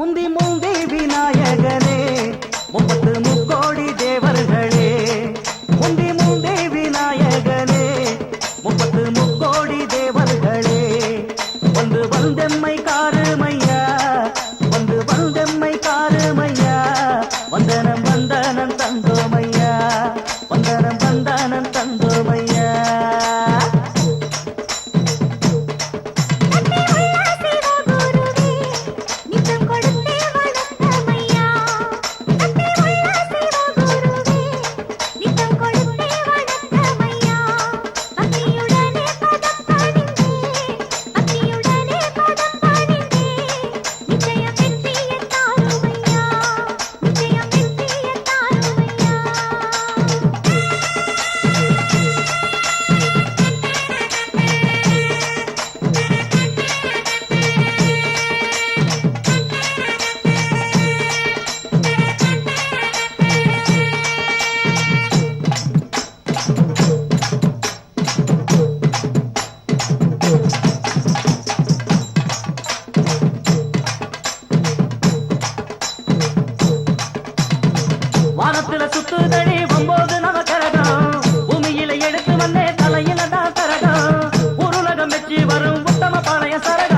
முந்தி முந்தி விநாயகனே. பழைய சரக்கு